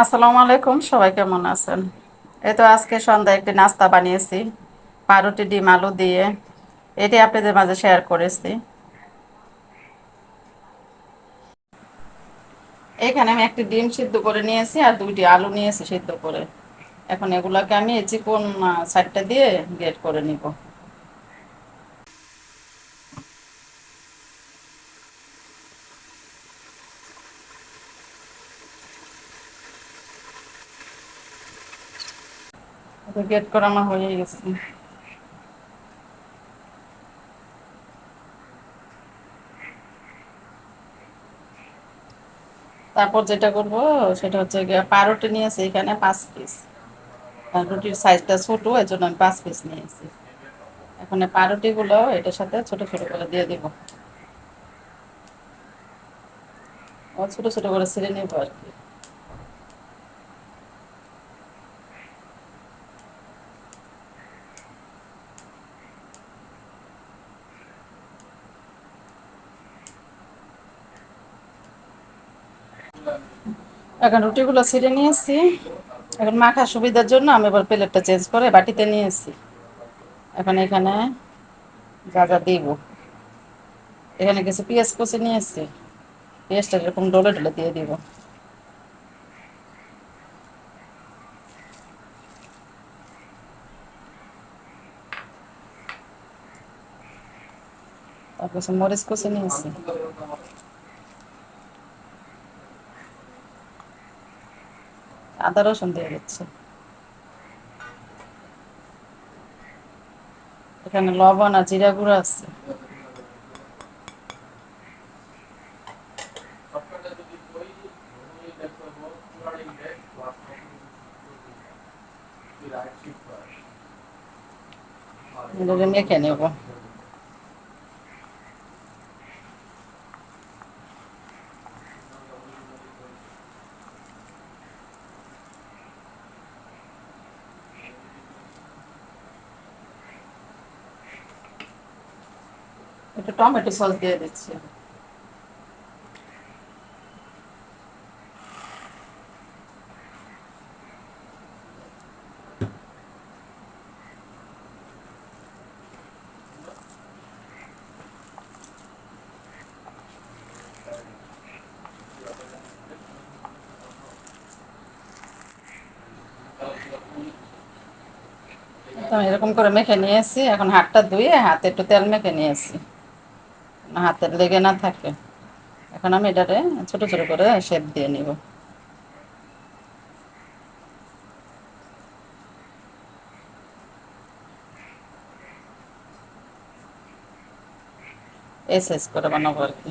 আসসালামু আলাইকুম, সবাই কেমন আছেন? এই তো আজকে সন্ধ্যায় একটি নাস্তা বানিয়েছি পাউরুটি ডিম, আলু দিয়ে। এটি আপনাদের মাঝে শেয়ার করেছি। এখানে আমি একটি ডিম সিদ্ধ করে নিয়েছি আর দুইটি আলু নিয়েছি সিদ্ধ করে। এখন এগুলোকে আমি চিকন সাইডটা দিয়ে গ্রেট করে নিব। গেট করা হয়ে গেছে। তারপর যেটা করব, সেটা হচ্ছে পাউরুটি নিয়েছি এখানে পাঁচ পিস রুটির সাইজটা ছোট এর জন্য আমি পাঁচ পিস নিয়েছি। এখন পাউরুটিগুলো এটার সাথে ছোট ছোট করে দিয়ে দিব। ছোট ছোট করে ছিঁড়ে নেব আর কি। এখন রুটিগুলো ছিঁড়ে নিয়েছি। এখন মাখার সুবিধার জন্য আমি এবার প্লেটটা চেঞ্জ করে বাটিতে নিয়েছি এখন এখানে যা যা দিব। এখানে কিছু পেঁয়াজ কুচি নিয়েছি পেঁয়াজটা এরকম ডলে ডলে দিয়ে দিব। তারপর মরিচ কুচি নিয়েছি আদা রসুন দিয়ে দিচ্ছে এখানে লবণ আর জিরা গুঁড়ো আছে। মেখে নেব। একটু টমেটো সস দিয়ে দিচ্ছি। এরকম করে মেখে নিয়েছি, এখন হাতটা ধুয়ে হাতে একটু তেল মেখে নিয়েছি। হাতে লেগে না থাকে। এখন আমি এটাতে ছোট ছোট করে শেপ দিয়ে নিব। এস এস করে বানাবো আর কি।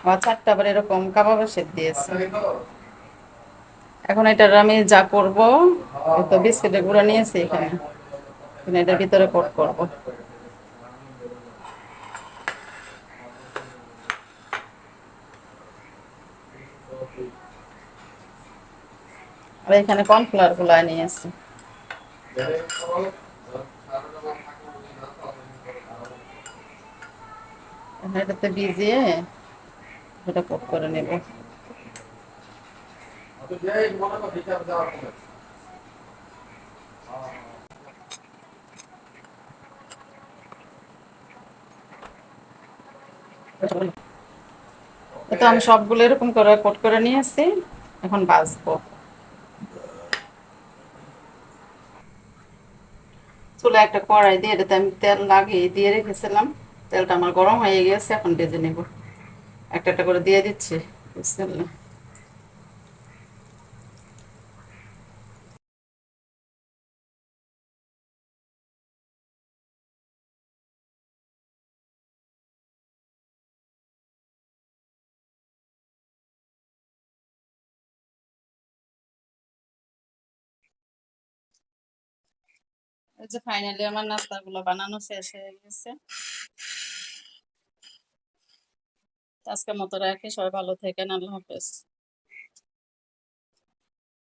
আমার চারটা আবার এরকম কাবাবের সেট দিয়েছে। এখন এটার আমি যা করব তো বিস্কিটের গুঁড়া নিয়েছি এখানে। এটার ভিতরে কোট করব। আর এখানে কর্নফ্লাওয়ারগুলা নিয়েছি এটাতে ভিজিয়ে এটা কোট করে নেব। তো আমি সবগুলো এরকম করে কোট করে নিয়েছি এখন বাজবো চুলা একটা কড়াই দিয়ে এটাতে আমি তেল লাগিয়ে দিয়ে রেখেছিলাম। তেলটা আমার গরম হয়ে গেছে, এখন বেজে নেব। একটা একটা করে দিয়ে দিচ্ছি। যে ফাইনালি আমার নাস্তাগুলো বানানো শেষ হয়ে গেছে। আজকের মতো রাখি সবাই ভালো থাকেন আল্লাহ হাফেজ।